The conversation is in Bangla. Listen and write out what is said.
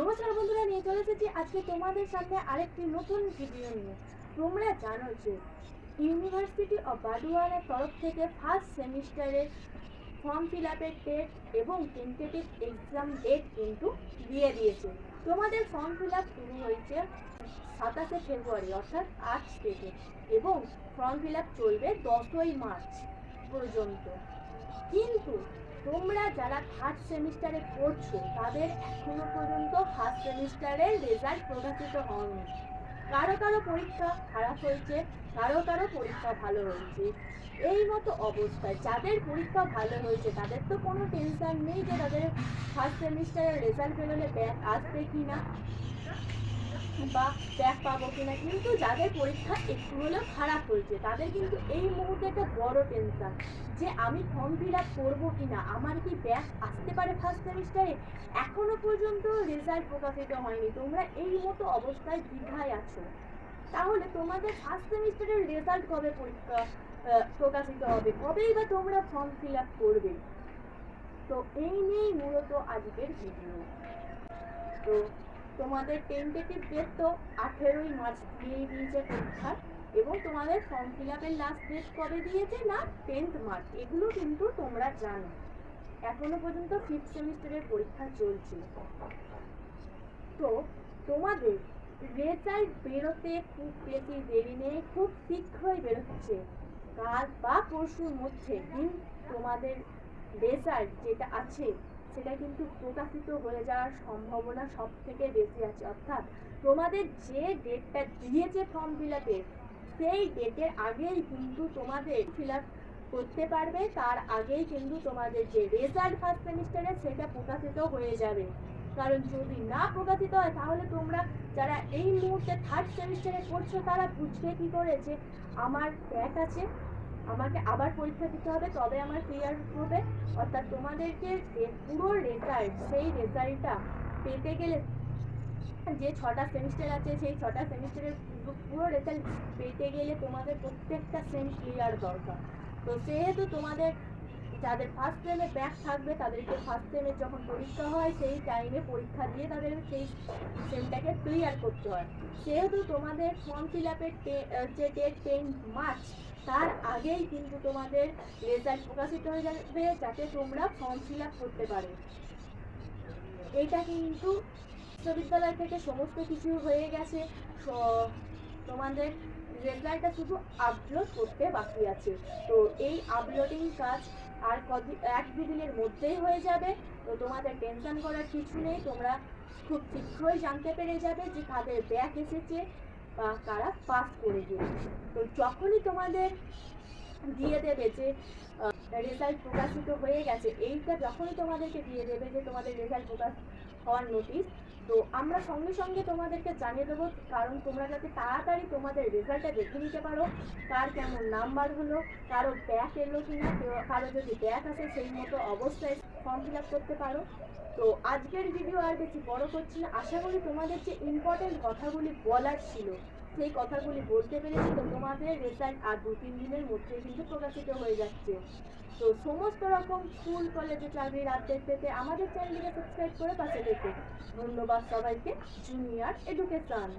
নমস্কার বন্ধুরা, নিয়ে চলে এসেছি আজকে তোমাদের সামনে আরেকটি নতুন ভিডিও নিয়ে। তোমরা জানো যে ইউনিভার্সিটি অফ বাডুয়ানের তরফ থেকে ফার্স্ট সেমিস্টারের ফর্ম ফিল আপের ডেট এবং টেন্টেটিভ এক্সাম ডেট কিন্তু দিয়ে দিয়েছে। তোমাদের ফর্ম ফিল আপ শুরু হয়েছে সাতাশে ফেব্রুয়ারি, অর্থাৎ আজ থেকে এবং ফর্ম ফিল আপ চলবে দশই মার্চ পর্যন্ত। কিন্তু তোমরা যারা থার্ড সেমিস্টারে পড়ছো, তাদের এখনও পর্যন্ত ফার্স্ট সেমিস্টারের রেজাল্ট প্রকাশিত হয়নি। কারও কারও পরীক্ষা খারাপ হয়েছে, কারও কারও পরীক্ষা ভালো হয়েছে। এই মতো অবস্থায় যাদের পরীক্ষা ভালো হয়েছে, তাদের তো কোনো টেনশন নেই যে তাদের ফার্স্ট সেমিস্টারের রেজাল্ট বেরোলে ব্যাক আসবে কি না। বা ব্যাক পাবো কিনা, কিন্তু যাদের পরীক্ষা একটু হলেও খারাপ হয়েছে, তাদের কিন্তু এই মুহূর্তে একটা বড় টেনশন যে আমি ফর্ম ফিল আপ করব কিনা, আমার কি ব্যাক আসতে পারে ফার্স্ট সেমিস্টারে এখনও পর্যন্ত রেজাল্ট প্রকাশিত হয়নি, তোমরা এই মতো অবস্থায় দ্বিধায় আছো। তাহলে তোমাদের ফার্স্ট সেমিস্টারের রেজাল্ট কবে পরীক্ষা প্রকাশিত হবে? কবেই বা তোমরা ফর্ম ফিল আপ করবে? তো এই নিয়েই মূলত আজকের ভিডিও তো তোমাদের টেন্টেটিভ ডেট তো আঠেরোই মার্চ দিয়ে দিয়েছে পরীক্ষা এবং তোমাদের ফর্ম ফিল আপের লাস্ট ডেট কবে দিয়েছে না? Tenth March. এগুলো কিন্তু তোমরা জানো। এখনও পর্যন্ত ফিফথ সেমিস্টারের পরীক্ষা চলছে। তো তোমাদের রেজাল্ট বেরোতে খুব বেশি দেরি নেই, খুব শীঘ্রই বেরোচ্ছে। কাল বা পরশুর মধ্যে, কিন্তু তোমাদের রেজাল্ট যেটা আছে সেটা কিন্তু প্রকাশিত হয়ে যাওয়ার সম্ভাবনা সব থেকে বেশি আছে। অর্থাৎ তোমাদের যে ডেটটা দিয়েছে ফর্ম ফিল সেই ডেটের আগেই কিন্তু তোমাদের ফিল আপ করতে পারবে। তার আগেই কিন্তু তোমাদের যে রেজাল্ট ফার্স্ট সেমিস্টারের সেটা প্রকাশিত হয়ে যাবে। কারণ যদি না প্রকাশিত হয়, তাহলে তোমরা যারা এই মুহূর্তে থার্ড সেমিস্টারে পড়ছো, তারা বুঝবে কি করে যে আমার ব্যাক আছে। আমাকে আবার পরীক্ষা দিতে হবে, তবে আমার ক্লিয়ার হবে। অর্থাৎ তোমাদেরকে যে পুরো রেজাল্ট সেই রেজাল্টটা পেতে গেলে যে ছটা সেমিস্টার আছে, সেই ছটা সেমিস্টারের পুরো রেজাল্ট পেতে গেলে তোমাদের প্রত্যেকটা সেম ক্লিয়ার দরকার। তো সেহেতু তোমাদের যাদের ফার্স্ট সেমে ব্যাক থাকবে, তাদেরকে ফার্স্ট সেমের যখন পরীক্ষা হয়, সেই টাইমে পরীক্ষা দিয়ে তাদের সেই সেমটাকে ক্লিয়ার করতে হয়। সেহেতু তোমাদের ফর্ম ফিল আপের যে ডেট টেন মার্চ তার আগেই কিন্তু তোমাদের রেজাল্ট প্রকাশিত হয়ে যাবে, যাতে তোমরা ফর্ম ফিল আপ করতে পারো। এইটা কিন্তু বিশ্ববিদ্যালয় থেকে সমস্ত কিছু হয়ে গেছে। তোমাদের রেজাল্টটা শুধু আপলোড করতে বাকি আছে। তো এই আপলোডিং কাজ আর কদিন এক দুদিনের মধ্যেই হয়ে যাবে। তো তোমাদের টেনশন করার কিছু নেই, তোমরা খুব শীঘ্রই জানতে পেরে যাবে যে কাদের ব্যাক এসেছে বা কারা পাস করে গিয়েছে। তো যখনই তোমাদের দিয়ে দেবে যে রেজাল্ট প্রকাশিত হয়ে গেছে, এইটা যখনই তোমাদেরকে দিয়ে দেবে যে তোমাদের রেজাল্ট প্রকাশ হওয়ার নোটিশ তো আমরা সঙ্গে সঙ্গে তোমাদেরকে জানিয়ে দেবো, কারণ তোমরা যাতে তাড়াতাড়ি তোমাদের রেজাল্টটা দেখে নিতে পারো, কার কেমন নাম্বার হলো, কারও ব্যাক এলো কি না কারও যদি ব্যাক আসে, সেই মতো অবস্থায় ফর্ম ফিল করতে পারো। তো আজকের ভিডিও আর বেশি বড় করছি না। আশা করি তোমাদের যে ইম্পর্টেন্ট কথাগুলি বলার ছিল সেই কথাগুলি বলতে পেরেছি তো তোমাদের রেজাল্ট আর দু তিন দিনের মধ্যে কিন্তু প্রকাশিত হয়ে যাচ্ছে। তো সমস্ত রকম স্কুল, কলেজে চাকরি আপডেট পেতে আমাদের চ্যানেলটিকে সাবস্ক্রাইব করে পাশে দেখো ধন্যবাদ সবাইকে জুনিয়র এডুকেশন